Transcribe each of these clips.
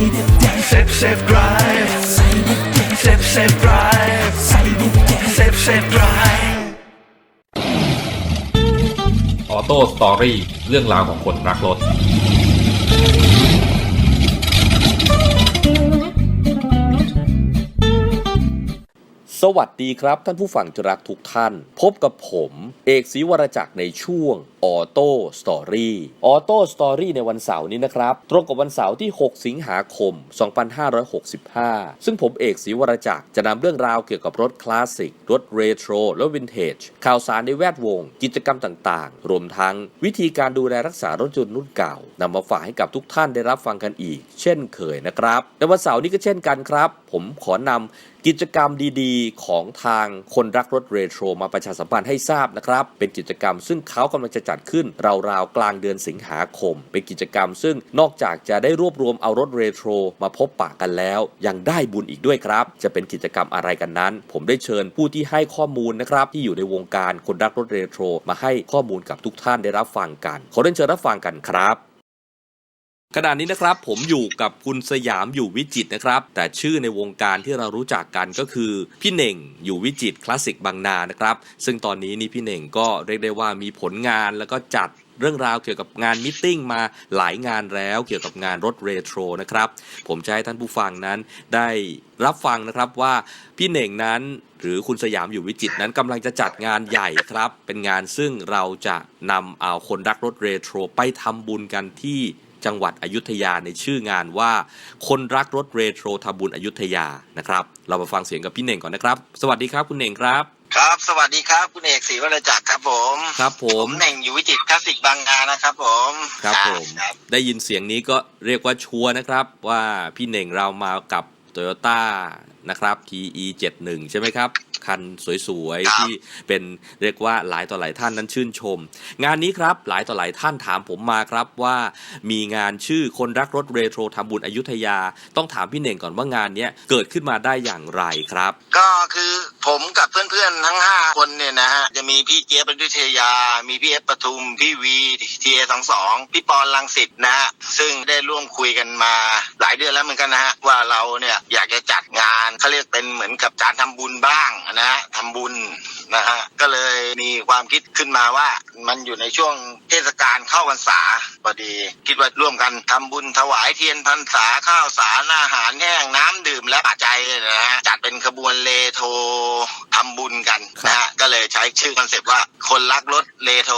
Sip Sip Drive Sip Sip Drive Sip Sip Drive ออโต้สตอรี่เรื่องราวของคนรักรถ สวัสดีครับท่านผู้ฟังที่รักทุกท่าน พบกับผม เอกศรีวรจักรในช่วงออโต้สตอรี่ออโต้สตอรี่ในวันเสาร์นี้นะครับ ตรงกับวันเสาร์ที่ 6 สิงหาคม 2565 ซึ่งผมเอกศรีวรจักรจะนำเรื่องราวเกี่ยวกับรถคลาสสิก รถเรโทรและวินเทจ ข่าวสารในแวดวง กิจกรรมต่างๆ รวมทั้งวิธีการดูแลรักษารถยนต์รุ่นเก่านำมาฝากให้กับทุกท่านได้รับฟังกันอีก เช่นเคยนะครับในวันเสาร์นี้ก็เช่นกันครับ ผมขอนำกิจกรรมดีๆของทางคนรักรถเรโทรมาประชาสัมพันธ์ให้ทราบนะครับ เป็นกิจกรรมซึ่งเขากำลังจะจัดขึ้นราวๆกลางเดือนสิงหาคม เป็นกิจกรรมซึ่งนอกจากจะได้รวบรวมเอารถเรโทรมาพบปะกันแล้ว ยังได้บุญอีกด้วยครับ จะเป็นกิจกรรมอะไรกันนั้น ผมได้เชิญผู้ที่ให้ข้อมูลนะครับ ที่อยู่ในวงการคนรักรถเรโทรมาให้ข้อมูลกับทุกท่านได้รับฟังกัน ขอเรียนเชิญรับฟังกันครับ ขณะนี้นะครับผมอยู่กับคุณสยามอยู่วิจิตนะครับ แต่ชื่อในวงการที่เรารู้จักกันก็คือ พี่เน่งอยู่วิจิตคลาสสิกบางนานะครับ ซึ่งตอนนี้นี่พี่เน่งก็เรียกได้ว่ามีผลงานแล้วก็จัดเรื่องราวเกี่ยวกับงานมิทติ้งมาหลายงานแล้วเกี่ยวกับงานรถเรโทรนะครับ ผมจะให้ท่านผู้ฟังนั้นได้รับฟังนะครับว่าพี่เน่งนั้นหรือคุณสยามอยู่วิจิตนั้นกำลังจะจัดงานใหญ่ครับ เป็นงานซึ่งเราจะนำเอาคนรักรถเรโทรไปทำบุญกันที่ จังหวัดอยุธยาในชื่องานว่า คนรักรถเรโทรทำบุญอยุธยานะครับ เรามาฟังเสียงกับพี่เน่งก่อนนะครับ สวัสดีครับคุณเน่งครับ ครับ สวัสดีครับคุณเอกศรีวรจักรครับผมครับผผมมเน่งอยู่วิจิตรคลาสสิกบางนานะครับผมครับผมครับได้ยินเสียงนี้ก็เรียกว่าชัวร์นะครับ ว่าพี่เน่งเรามากับ Toyota นะครับ TE 71 ใช่ไหมครับ คันสวยๆ ที่เป็นเรียกว่าหลายต่อหลายท่านนั้นชื่นชม งานนี้ครับหลายต่อหลายท่านถามผมมาครับว่ามีงานชื่อคนรักรถเรโทรทำบุญอยุธยา ต้องถามพี่เน่งก่อนว่างานเนี้ยเกิดขึ้นมาได้อย่างไรครับ ก็คือผมกับเพื่อนๆทั้งห้าคนเนี่ยนะฮะจะมีพี่เจี๊ยบปริทยา มีพี่เอฟปทุม พี่วีทีเอสองสองพี่ปอนลังสิตนะฮะซึ่งได้ร่วมคุยกันมาหลายเดือนแล้วเหมือนกันนะฮะว่าเราเนี่ยอยากจะจัดงานเขาเรียกเป็นเหมือนกับการทำบุญบ้างนะฮะทำบุญนะฮะก็เลยมีความคิดขึ้นมาว่ามันอยู่ในช่วงเทศกาลเข้าพรรษาพอดี คิดว่าร่วมกันทำบุญถวายเทียนพรรษาข้าวสารอาหารแห้งน้ำดื่มและปัจจัยนะฮะจัดเป็นขบวนเลโททำบุญกันนะฮะก็เลยใช้ชื่อคอนเซปต์ว่าคนรักรถเลโท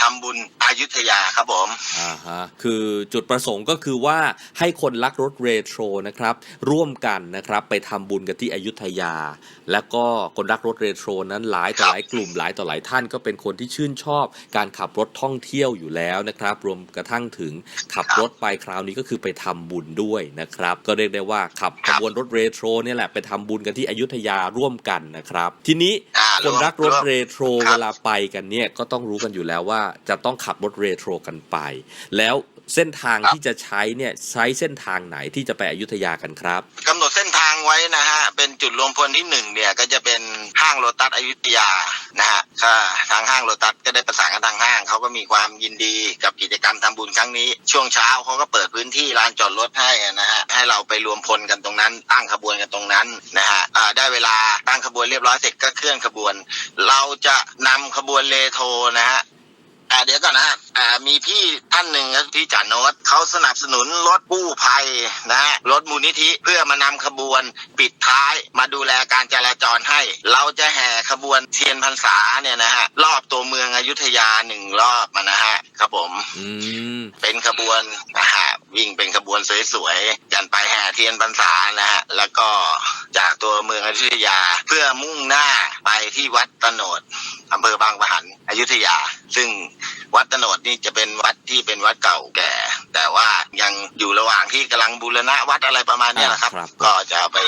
ทำบุญอยุธยาครับผมอ่าฮะคือจุดประสงค์ก็คือว่าให้คนรักรถเรโทรนะครับร่วมกันนะครับไปทำบุญกันที่อยุธยา แล้วก็คนรักรถเรโทรนั้นหลายต่อหลายกลุ่มหลายต่อหลายท่านก็เป็นคนที่ชื่นชอบการขับรถท่องเที่ยวอยู่แล้วนะครับ รวมกระทั่งถึงขับรถไปคราวนี้ก็คือไปทำบุญด้วยนะครับ ก็เรียกได้ว่าขับขบวนรถเรโทรเนี่ยแหละไปทำบุญกันที่อยุธยาร่วมกันนะครับ ทีนี้อ่าคนรักรถร่วมเรโทรครับเวลาไปกันเนี่ยก็ต้องรู้กันอยู่แล้วว่าจะต้องขับรถเรโทรกันไป แล้ว เส้นทางที่จะใช้เนี่ยใช้เส้นทางไหนที่จะไปอยุธยากันครับกำหนดเส้นทางไว้นะฮะเป็นจุดรวมพลที่หนึ่งเนี่ยก็จะเป็นห้างโลตัสอยุธยานะฮะก็ทางห้างโลตัสก็ได้ประสานกับทางห้างเขาก็มีความยินดีกับกิจกรรมทำบุญครั้งนี้ ช่วงเช้าเขาก็เปิดพื้นที่ลานจอดรถให้นะฮะให้เราไปรวมพลกันตรงนั้น ตั้งขบวนกันตรงนั้นนะฮะอ่าได้เวลาตั้งขบวนเรียบร้อยเสร็จก็เคลื่อนขบวน เราจะนำขบวนเลโทนะฮะ อ่าเดี๋ยวก่อนนะฮะอ่ามีพี่ท่านหนึ่งครับพี่จ่าโนตเขาสนับสนุนรถกู้ภัยนะฮะรถมูลนิธิเพื่อมานำขบวนปิดท้ายมาดูแลการจราจรให้ เราจะแห่ขบวนเทียนพรรษาเนี่ยนะฮะรอบตัวเมืองอยุธยาหนึ่งรอบมานะฮะครับผมอืมเป็นขบวนนะฮะวิ่งเป็นขบวนสวยๆกันไปแห่เทียนพรรษานะฮะแล้วก็ จากตัวเมืองอยุธยา เพื่อมุ่งหน้าไปที่วัดตโนดอำเภอบางปะหันอยุธยา ซึ่งวัดตโนดนี่จะเป็นวัดที่เป็นวัดเก่าแก่ แต่ว่ายังอยู่ระหว่างที่กำลังบูรณะวัดอะไรประมาณเนี้ยนะครับอ่าครับ ก็จะเอาไป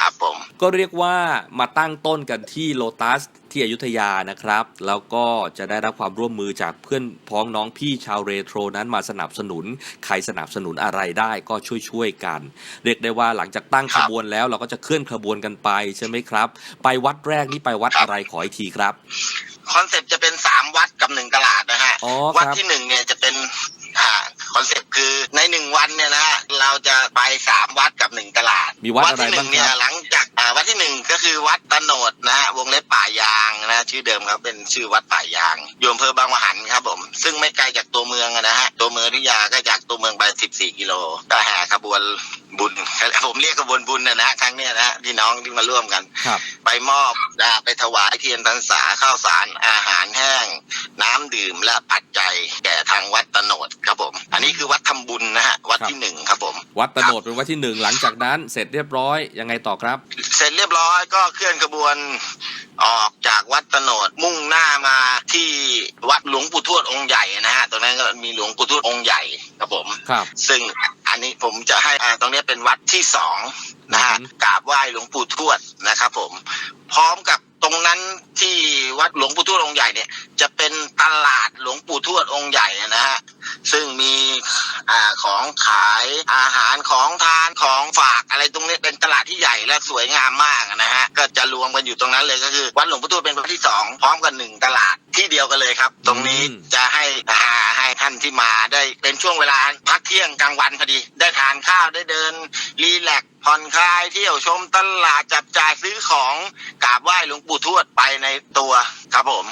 ครับผม ก็เรียกว่ามาตั้งต้นกันที่โลตัส ที่อยุธยานะครับ แล้วก็จะได้รับความร่วมมือจากเพื่อนพ้องน้องพี่ชาวเรโทรนั้นมาสนับสนุน ใครสนับสนุนอะไรได้ก็ช่วยๆกัน เรียกได้ว่าหลังจากตั้งครัขบบวนแล้วเราก็จะเคลื่อนขบวนกันไปใช่ไหมครับ ไปวัดแรกนี่ไปวัดอะไรขออีกทีครับคอนเซ็ปต์จะเป็นสามวัดกับหนึ่งตลาดนะฮะอ๋อวัดครับที่หนึ่งเนี่ยจะเป็นอ่าคอนเซ็ปต์คือในหนึ่งวันเนี่ยนะฮะเราจะไปสามวัดกับหนึ่งตลาด มีวัดอะไรที่หนึ่บ้างงเนี่ยครับหลังจาก อ่าวัดที่หนึ่งก็คือวัดตะโนดนะฮะวงเล็บป่ายางนะฮะชื่อเดิมครับเป็นชื่อวัดป่ายางอยู่อำเภอบางมะหันครับผมซึ่งไม่ไกลจากตัวเมืองอะนะฮะตัวเมืองอยุธยาก็จากตัวเมืองไป14กิโลก็แห่ขบวนบุญผมเรียกขบวนบุญนะนะครั้งเนี้ยนะฮะพี่น้องที่มาร่วมกันครับ ไปมอบอ่าไปถวายเทียนพรรษาข้าวสารอาหารแห้ง น้ำดื่มและปัจจัยแก่ทางวัดตะโนดครับผม อันนี้คือวัดทำบุญนะฮะวัดครับ ที่หนึ่งครับผม วัดตะโนดเป็นวัดที่หนึ่งหลังจากนั้นเสร็จเรียบร้อยยังไงต่อครับ เสร็จเรียบร้อยก็เคลื่อนขบวนออกจากวัดตะโนดมุ่งหน้ามาที่วัดหลวงปู่ทวดองค์ใหญ่นะฮะตรงนั้นก็มีหลวงปู่ทวดองค์ใหญ่ครับผมครับซึ่งอันนี้ผมจะให้อ่าตรงนี้เป็นวัดที่สองนะฮะอืมกราบไหว้หลวงปู่ทวดนะครับผม พร้อมกับตรงนั้นที่วัดหลวงปู่ทวดองค์ใหญ่เนี่ย จะเป็นตลาดหลวงปู่ทวดองค์ใหญ่นะฮะซึ่งมีอของขายอาหารของทานของฝากอะไรตรงนี้เป็นตลาดที่ใหญ่และสวยงามมากนะฮะก็จะรวมกันอยู่ตรงนั้นเลยก็คือ วัดหลวงปู่ทวดเป็นวัดที่สองพร้อมกันหนึ่งตลาดที่เดียวกันเลยครับ ตรงนี้จะให้าให้ท่านที่มาได้เป็นช่วงเวลาพักเที่ยงกลางวันพอดี ได้ทานข้าวได้เดินรีแลกผ่อนคลายเที่ยวชมตลาดจับจ่ายซื้อของกราบไหว้หลวงปู่ทวดไปในตัวครับผม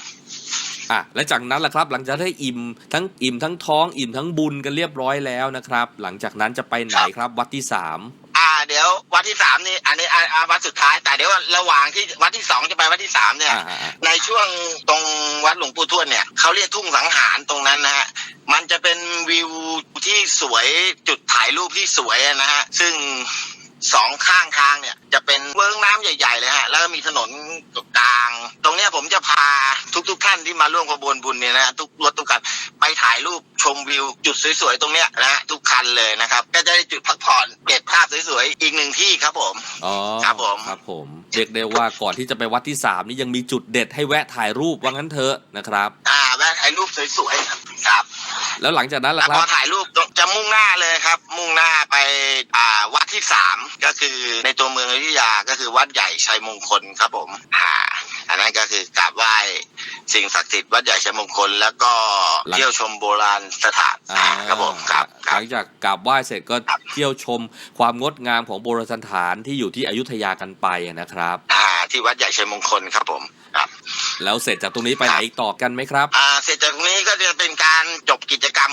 อะและจากนั้นล่ะครับหลังจากได้อิ่มทั้งอิ่มทั้งท้องอิ่มทั้งบุญกันเรียบร้อยแล้วนะครับ หลังจากนั้นจะไปไหนครับวัดที่สามอ่าเดี๋ยววัดที่สามนี่อันนี้อ่าอ่าวัดสุดท้าย แต่เดี๋ยวระหว่างที่วัดที่สองจะไปวัดที่สามเนี่ย อ่าอ่าอ่า ในช่วงตรงวัดหลวงปู่ทวดเนี่ยเขาเรียกทุ่งสังหารตรงนั้นนะฮะมันจะเป็นวิวที่สวยจุดถ่ายรูปที่สวยอะนะฮะซึ่งสองข้างทางเนี่ย จะเป็นเวิ้งน้ำใหญ่ ๆ เลยฮะ แล้วก็มีถนนกลาง ตรงเนี้ยผมจะพา ทุกๆท่านที่มาร่วมขบวนบุญเนี่ยนะฮะทุกรถทุกคันไปถ่ายรูปชมวิว จุดสวยๆตรงเนี้ยนะฮะทุกคันเลยนะครับ ก็จะได้จุดพักผ่อนเก็บภาพสวยๆอีกหนึ่งที่ครับผมอ๋อครับผมครับผมเรียกได้ว่าก่อนที่จะไปวัดที่สามนี่ยังมีจุดเด็ดให้แวะถ่ายรูปว่างั้นเถอะนะครับ อ่าแวะถ่ายรูปสวยๆครับครับแล้วหลังจากนั้นล่ะแล้วคพรัอบถ่ายรูปจะมุ่งหน้าเลยครับ มุ่งหน้าไปอ่าวัดที่สามก็คือในตัวเมืองอยุธยาก็คือวัดใหญ่ชัยมงคลครับผมอ่า อันนั้นก็คือกราบไหว้สิ่งศักดิ์สิทธิ์วัดใหญ่ชัยมงคล แล้วก็หลังเที่ยวชมโบราณสถานอ่าครับผมครับคหรับลังจากกราบไหว้เสร็จก็ครับเที่ยวชมความงดงามของโบราณสถานที่อยู่ที่อยุธยากันไปนะครับอ่าที่วัดใหญ่ชัยมงคลครับผมครับ แล้วเสร็จจากตรงนี้ไปไหนอีกต่อกันไหมครับอ่าเสร็จจากตรงนี้ก็จะเป็นการจบกิจกรรม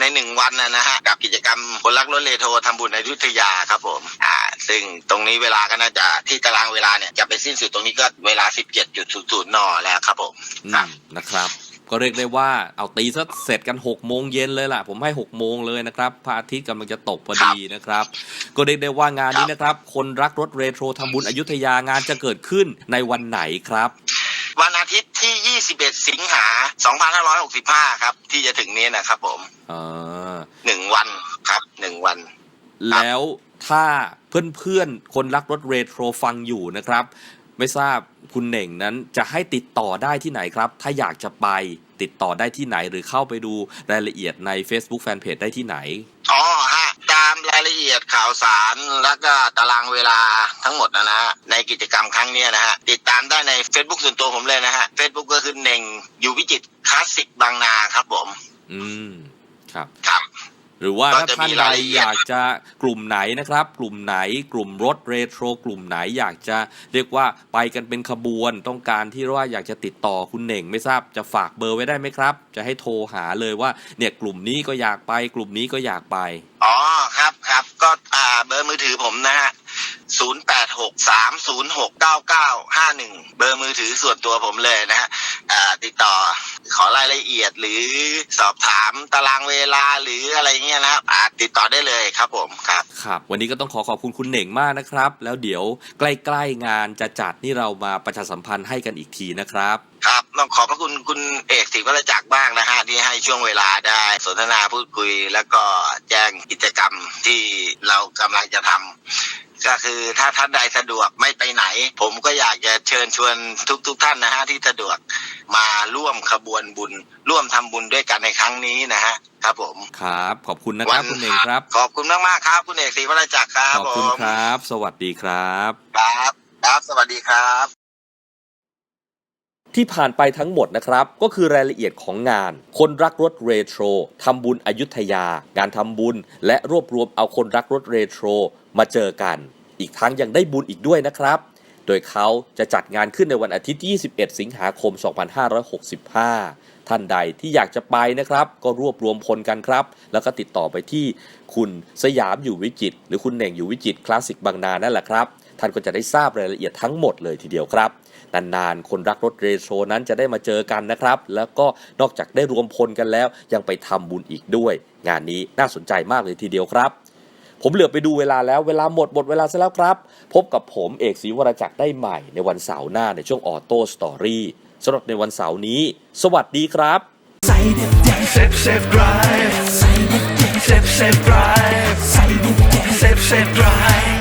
ในหนึ่งวันนะฮะกับกิจกรรมคนรักรถเลโทรทำบุญในอยุธยาครับผมอ่าซึ่งตรงนี้เวลาก็น่าจะที่ตารางเวลาเนี่ยจะไปสิ้นสุดตรงนี้ก็เวลา 17.00นแล้วครับผมอืครับมนะครับก็เรียกได้ว่าเอาตีซะเสร็จกัน6กโมงเย็นเลยล่ะ ผมให้6กโมงเลยนะครับพระอาทิตย์กำลังจะตกพอดีนะครับ ก็เรียกได้ว่างานนี้นะครับ คนรักรถเรโทรทำบุญอยุธยางานจะเกิดขึ้นในวันไหนครับ วันอาทิตย์ที่ 21 สิงหา 2565 ครับ ที่จะถึงนี้นะครับผมเออหนึ่งวันครับหนึ่งวัน แล้วถ้าเพื่อนๆ คนรักรถเรโทรฟังอยู่นะครับ ไม่ทราบคุณเหน่งนั้นจะให้ติดต่อได้ที่ไหนครับ ถ้าอยากจะไปติดต่อได้ที่ไหนหรือเข้าไปดูรายละเอียดใน Facebook Fanpage ได้ที่ไหน อ๋อฮะ ตามรายละเอียดข่าวสารแล้วก็ตารางเวลาทั้งหมดนะนะฮะในกิจกรรมครั้งเนี้ยนะฮะติดตามได้ใน Facebook ส่วนตัวผมเลยนะฮะ Facebook ก็คือเน่งอยู่วิจิตรคลาสสิกบางนาครับผม อืม ครับ ครับ หรือว่าก็ถ้าจะท่านมีใดรายละเอียดอยากจะกลุ่มไหนนะครับ กลุ่มไหนกลุ่มรถเรโทรกลุ่มไหนอยากจะเรียกว่าไปกันเป็นขบวนต้องการที่ว่าอยากจะติดต่อคุณเหน่งไม่ทราบจะฝากเบอร์ไว้ได้ไหมครับ จะให้โทรหาเลยว่าเนี่ยกลุ่มนี้ก็อยากไป กลุ่มนี้ก็อยากไปอ๋อครับครับก็อ่าเบอร์มือถือผมนะฮะ0863069951เบอร์มือถือส่วนตัวผมเลยนะฮะอ่าติดต่อขอรายละเอียดหรือสอบถามตารางเวลาหรื ออะไรเงี้ยนะครับอ่าติดต่อได้เลยครับผมครับครับ วันนี้ก็ต้องขอขอบคุณคุณเหน่งมากนะครับ แล้วเดี๋ยวใกล้ๆงานจะจัดนี่เรามาประชาสัมพันธ์ให้กันอีกทีนะครับ ครับต้องขอบพระคุณคุณเอกศรีวรจักรบ้างนะฮะที่ให้ช่วงเวลาได้สนทนาพูดคุย แล้วก็แจ้งกิจกรรมที่เรากำลังจะทำก็คือถ้าท่านใดสะดวกไม่ไปไหน ผมก็อยากจะเชิญชวนทุกๆทท่านนะฮะที่สะดวกมาร่วมขบวนบุญ ร่วมทำบุญด้วยกันในครั้งนี้นะฮะครับผมครับ ขอบคุณนะครับคุณเหน่งครับ ขอบคุณมากๆครับ คุณเอกศรีวรจักรครับขอบคุณผมครับ สวัสดีครับครับครับสวัสดีครับ ที่ผ่านไปทั้งหมดนะครับ ก็คือรายละเอียดของงาน คนรักรถเรโทรทำบุญอยุธยา การทำบุญ และรวบรวมเอาคนรักรถเรโทรมาเจอกัน อีกทั้งยังได้บุญอีกด้วยนะครับโดยเขาจะจัดงานขึ้นในวันอาทิตย์ที่21 สิงหาคม 2565 ท่านใดที่อยากจะไปนะครับ ก็รวบรวมพลกันครับ แล้วก็ติดต่อไปที่คุณสยามอยู่วิจิต หรือคุณเหน่งอยู่วิจิตคลาสสิกบางนานั่นแหละครับท่านก็จะได้ทราบรายละเอียดทั้งหมดเลยทีเดียวครับนานๆคนรักรถเรโทรนั้นจะได้มาเจอกันนะครับ แล้วก็นอกจากได้รวมพลกันแล้ว ยังไปทำบุญอีกด้วย งานนี้น่าสนใจมากเลยทีเดียวครับ ผมเหลือไปดูเวลาแล้วเวลาหมดหมดเวลาซะแล้วครับ พบกับผมเอกศรีวรจักรได้ใหม่ในวันเสาร์หน้าในช่วงออโต้สตอรี่ สำหรับในวันเสาร์นี้ สวัสดีครับใส่เด็ดเด็ดเซฟเซฟไรใส่เด็ดเด็ดเซฟเซฟไรใส่เด็ดเด็ดเซฟเซฟไร